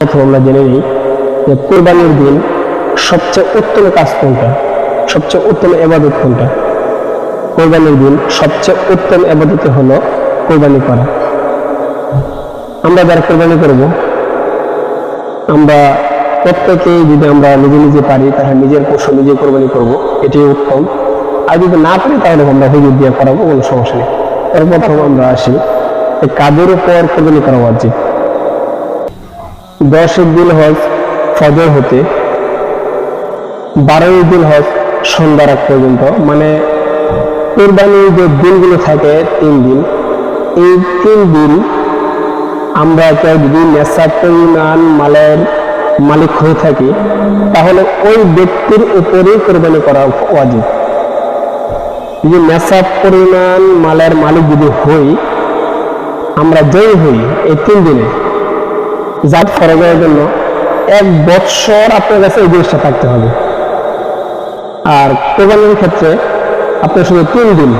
প্রথম আমরা জেনে নিই যে কোরবানির দিন সবচেয়ে উত্তম কাজ কোনটা? সবচেয়ে উত্তম এবাদত কোনটা? কোরবানির দিন সবচেয়ে উত্তম এবাদত হলো কোরবানি করা। আমরা যারা কোরবানি করব, আমরা প্রত্যেকেই যদি আমরা নিজে নিজে পারি, তাহলে নিজের পশু নিজে কোরবানি করব, এটাই উত্তম। আর যদি না পারি, তাহলে আমরা হুজুর দিয়ে করাবো, কোনো সমস্যা নেই। এর প্রথম আমরা আসি যে কাদের উপর কোরবানি করা উচিত দশের দিন হজ ফজর হতে, বারোই দিন হজ সন্ধ্যা রাত পর্যন্ত মানে কোরবানির যে দিনগুলো থাকে, তিন দিন, এই তিন দিন আমরা কেউ যদি নেশাব পরিমাণ মালের মালিক হয়ে থাকি, তাহলে ওই ব্যক্তির উপরেই কোরবানি করা উচিত যদি নেশাব পরিমাণ মালের মালিক যদি হই, আমরা জয়ী হই এই তিন দিনে। জাত ফরজের জন্য এক বৎসর আপনার কাছে এই জিনিসটা থাকতে হবে। আর কোরবানির ক্ষেত্রে আপনার শুধু তিন দিন।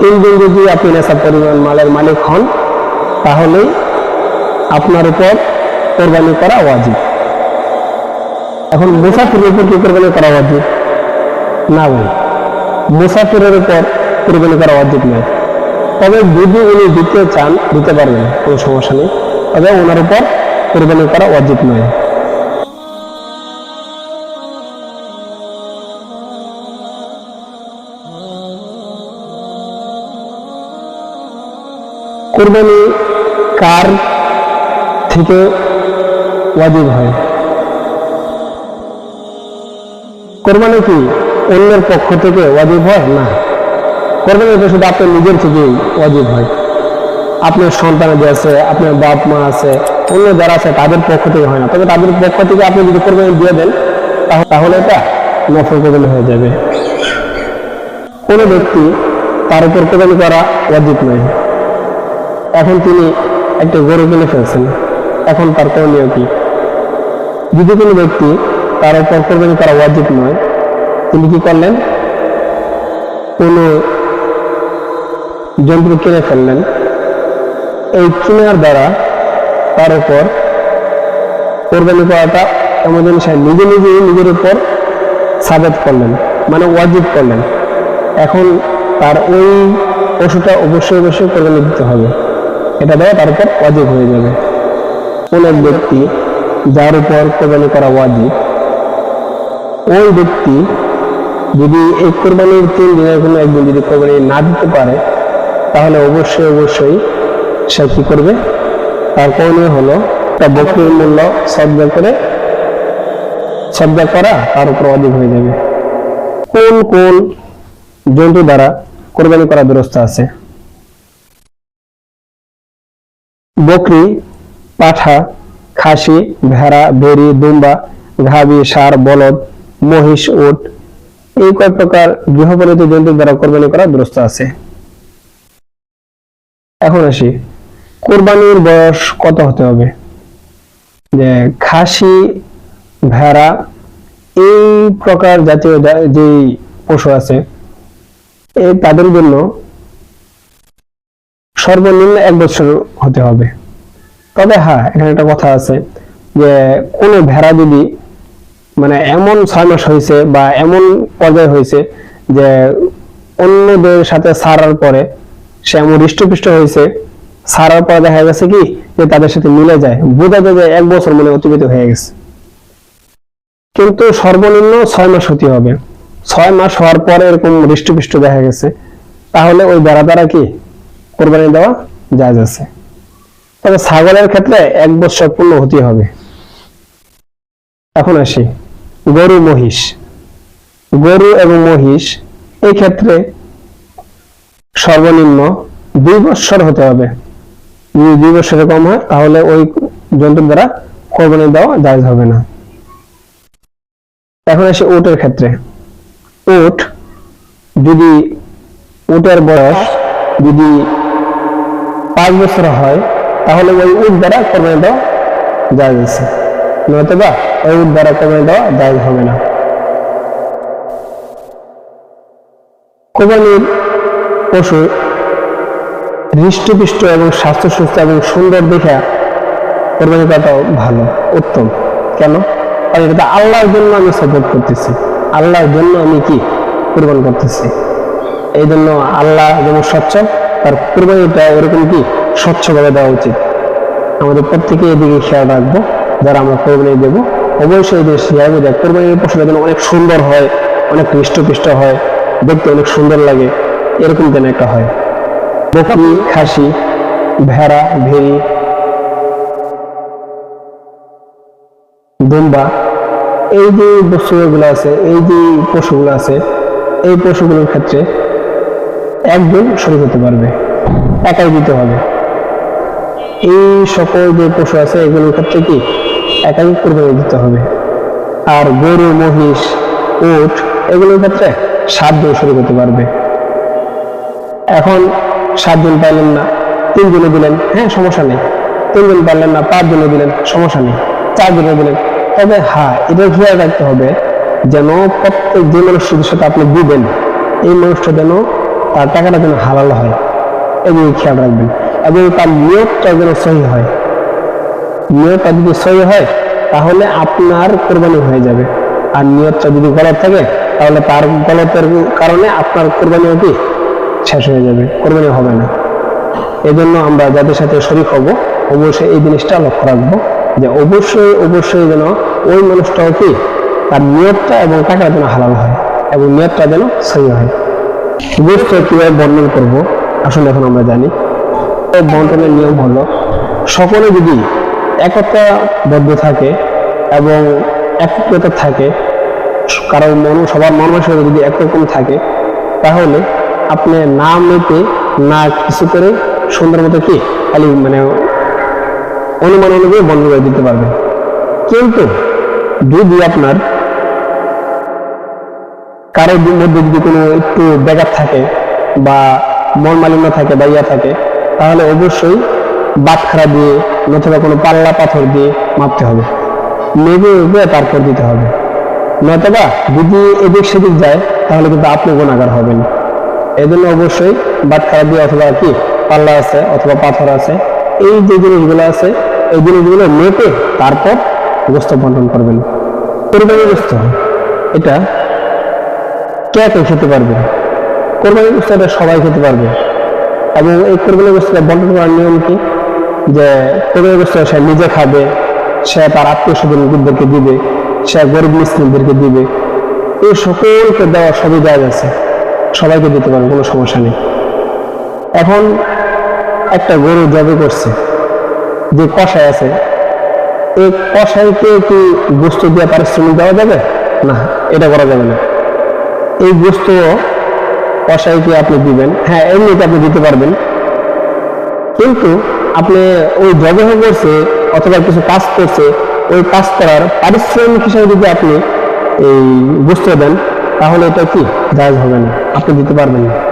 তিন দিন যদি আপনি নেশা পরিমাণ মালের মালিক হন, তাহলেই আপনার উপর কোরবানি করা ওয়াজিব। এখন মুসাফিরের উপর কি কোরবানি করা ওয়াজিব? না ভাই, মুসাফিরের উপর কোরবানি করা ওয়াজিব নয়। তবে যদি উনি দিতে চান, দিতে পারবেন, কোনো সমস্যা নেই। তবে ওনার উপর কোরবানি করা ওয়াজিব নয়। কোরবানি কার থেকে ওয়াজিব হয়? কোরবানি কি অন্যের পক্ষ থেকে ওয়াজিব হয়? না। কোরবানি এটা শুধু আপনার নিজের থেকেই ওয়াজিব হয়। আপনার সন্তান আছে, আপনার বাপ মা আছে অন্য যারা আছে, তাদের পক্ষ থেকে হয় না। তবে তাদের পক্ষ থেকে আপনি যদি কোরবানি দিয়ে দেন তাহলে এটা নফল কোরবানি হয়ে যাবে। কোনো ব্যক্তি তার উপর কোরবানি করা ওয়াজিব নয়। এখন তিনি একটা গরু কিনে ফেলছেন। এখন তার করণীয় কি? যদি কোনো ব্যক্তি তার উপর কোরবানি করা ওয়াজিব নয়, তিনি কি করলেন? কোনো যন্ত্র কিনে ফেললেন। এই কেনার দ্বারা তার উপর কোরবানি করাটা জিনিস হয়, নিজে নিজেই নিজের উপর সাবেত করলেন মানে ওয়াজিব করলেন। এখন তার ওই পশুটা অবশ্যই অবশ্যই কোরবানি দিতে হবে। এটা দ্বারা তার উপর ওয়াজিব হয়ে যাবে। কোন এক ব্যক্তি যার উপর কোরবানি করা ওয়াজিব ওই ব্যক্তি যদি এই কোরবানির তিন দিনের কোনো একদিন যদি কোরবানি না দিতে পারে তাহলে অবশ্যই অবশ্যই সে কি করবে? তার করণীয় হলো তার বকরির মূল্য শ্রদ্ধা করে শ্রদ্ধা করা তার উপর অধিক হয়ে যাবে। কোন কোন জন্তু দ্বারা কোরবানি করা ব্যবস্থা আছে? বকরি, পাঠা, খাসি, ভেড়া, ভেড়ি, দুম্বা, ঘাবি, ষাঁড়, বলদ, মহিষ, উট এই কয়েক প্রকার গৃহপালিত জন্তু দ্বারা কোরবানি করা ব্যবস্থা আছে। এখন আসি কোরবানির বয়স কত হতে হবে? যে খাসি, ভেড়া, এই প্রকার জাতীয় যা- পশু আছে এই তাদের জন্য সর্বনিম্ন এক বছর হতে হবে। তবে হ্যাঁ এখানে একটা কথা আছে যে কোনো ভেড়া যদি মানে এমন ছয় মাস হয়েছে বা এমন পর্যায়ে হয়েছে যে অন্যদের সাথে সারার পরে সে এমন হৃষ্টপুষ্ট হয়েছে সারার পরে দেখা গেছে কি, যে তাদের সাথে মিলে যায়। বোঝা যায় এক বছর মনে অতিবাহিত হয়ে গেছে। কিন্তু সর্বনিম্ন ছয় মাস হতে হবে। ছয় মাস হওয়ার পরে এরকম হৃষ্টপুষ্ট দেখা গেছে। তাহলে ওই বেড়া দ্বারা কি কোরবানি দেওয়া যায় আছে। তবে ছাগলের ক্ষেত্রে এক বছর পূর্ণ হতে হবে। এখন আসি। গরু, মহিষ। গরু এবং মহিষ এই ক্ষেত্রে সর্বনিম্ন দুই বছর হতে হবে। যদি দুই বছরের কম হয়, তাহলে ওই জন্তুর দ্বারা কোরবানি দেওয়া জায়জ হবে না। এখন আসি উটের ক্ষেত্রে। উট যদি উটের বয়স যদি পাঁচ বছর হয়, তাহলে ওই উট দ্বারা কোরবানি দেওয়া জায়জ আছে। নয়তো বা ওই উট দ্বারা কোরবানি দেওয়া জায়জ হবে না। কোরবানির পশু হৃষ্টপুষ্ট এবং স্বাস্থ্য সুস্থ এবং সুন্দর দেখা কোরবানি করাটাও ভালো, উত্তম। কেন? কারণ এটা আল্লাহর জন্য আমি সাপোর্ট করতেছি। আল্লাহর জন্য আমি কি কোরবান করতেছি? এই জন্য আল্লাহ যেমন স্বচ্ছ, তার কোরবানিটা এরকম কি স্বচ্ছভাবে দেওয়া উচিত। আমাদের প্রত্যেকে এদিকে খেয়াল রাখব, যারা আমরা কোরবানি দেবো। অবশ্যই এই জিনিস খেয়াল রাখব যে কোরবানির পশুটা যেন অনেক সুন্দর হয়, অনেক হৃষ্টপুষ্ট হয়, দেখতে অনেক সুন্দর লাগে, এরকম যেন একটা হয়। বকরি খাসি, ভেড়া, ভেড়ি, দুম্বা, এই যে বস্তুগুলো আছে, এই যে পশুগুলো আছে, এই পশুগুলোর ক্ষেত্রে একজন শরীর হতে পারবে, একাই দিতে হবে। এই সকল যে পশু আছে, এগুলোর ক্ষেত্রে কি? একাই কোরবানি দিতে হবে। আর গরু, মহিষ, উট, এগুলোর ক্ষেত্রে সাতজন শরীর হতে পারবে। এখন সাতজন পাইলেন না, তিনজনে দিলেন হ্যাঁ সমস্যা নেই। তিনজন পারলেন না, পাঁচজনে দিলেন, সমস্যা নেই, চারজনে দিলেন। তবে হ্যাঁ এটা খেয়াল রাখতে হবে যেন প্রত্যেক যে মানুষটির সাথে আপনি দিবেন এই মানুষটা যেন তার টাকাটা যেন হালাল হয় এবং খেয়াল রাখবেন। এবং তার নিয়তটা যেন সহি হয়। নিয়তটা যদি সহি হয়, তাহলে আপনার কোরবানি হয়ে যাবে। আর নিয়তটা যদি গলত থাকে, তাহলে তার গলতের কারণে আপনার কোরবানিও কি শেষ হয়ে যাবে, কোরবানি হবে না। এজন্য আমরা যাদের সাথে শরীক হব, অবশ্যই এই জিনিসটা লক্ষ্য রাখব যে অবশ্যই অবশ্যই যেন ওই মানুষটাও কি তার নিয়তটা এবং টাকাটা যেন হালাল হয় এবং নিয়তটা যেন সহি হয়। গোস্ত কীভাবে বর্ণন করব? আসলে এখন আমরা জানি। বন্টনের নিয়ম হলো, সকলে যদি একতাবদ্ধ থাকে এবং একত্রতা থাকে কারও মন সবার মন মানসিকতা যদি একরকম থাকে, তাহলে আপনি না মেপে না কিছু করে সুন্দর মতো কি খালি মানে অনুমান অনুযায়ী বন্ধ করে দিতে পারবেন। কিন্তু যদি আপনার কারোর মধ্যে যদি কোনো একটু ব্যাঘাত থাকে বা মন মালিন্য থাকে বা ইয়া থাকে, তাহলে অবশ্যই বাটখারা দিয়ে নতুবা কোনো পাল্লা পাথর দিয়ে মাপতে হবে। মেঘে উঠবে তারপর দিতে হবে। নয়তোবা যদি এদিক সেদিক যায়, তাহলে কিন্তু আপনি গুণাগার হবেন। জন্য অবশ্যই বাটখারা দিয়ে অথবা কি পাল্লা আছে অথবা পাথর আছে, এই যে জিনিসগুলো আছে, এই জিনিসগুলো মেপে তারপর গোস্ত বন্টন করবেন। কোরবানি গোস্ত, এটা কে কে খেতে পারবে? কোরবানি গোস্ত এটা সবাই খেতে পারবে। এবং এই কোরবানি গোস্তটা বন্টন করার নিয়ম কি? যে কোরবানি গোস্ত সে নিজে খাবে, সে তার আত্মীয় স্বজনদেরকে দিবে, সে গরিব মুসলিমদেরকে দিবে। এই সকলকে দেওয়া সবই দেওয়া আছে। সবাইকে দিতে পারবে কোনো সমস্যা নেই। এখন একটা গরু জবে করছে, যে কষাই আছে, এই কষাইকে কি গোস্ত দিয়ে পারিশ্রমিক দেওয়া যাবে? না, এটা করা যাবে না। এই গোস্ত কষাইকে আপনি দিবেন হ্যাঁ এমনিতে আপনি দিতে পারবেন। কিন্তু আপনি ওই জবে করছে অথবা কিছু কাজ করছে, ওই কাজ করার পারিশ্রমিক হিসাবে যদি আপনি এই গোস্ত দেন তাহলে এটা কি? জায়জ হবে না। আপনি দিতে পারবেন না।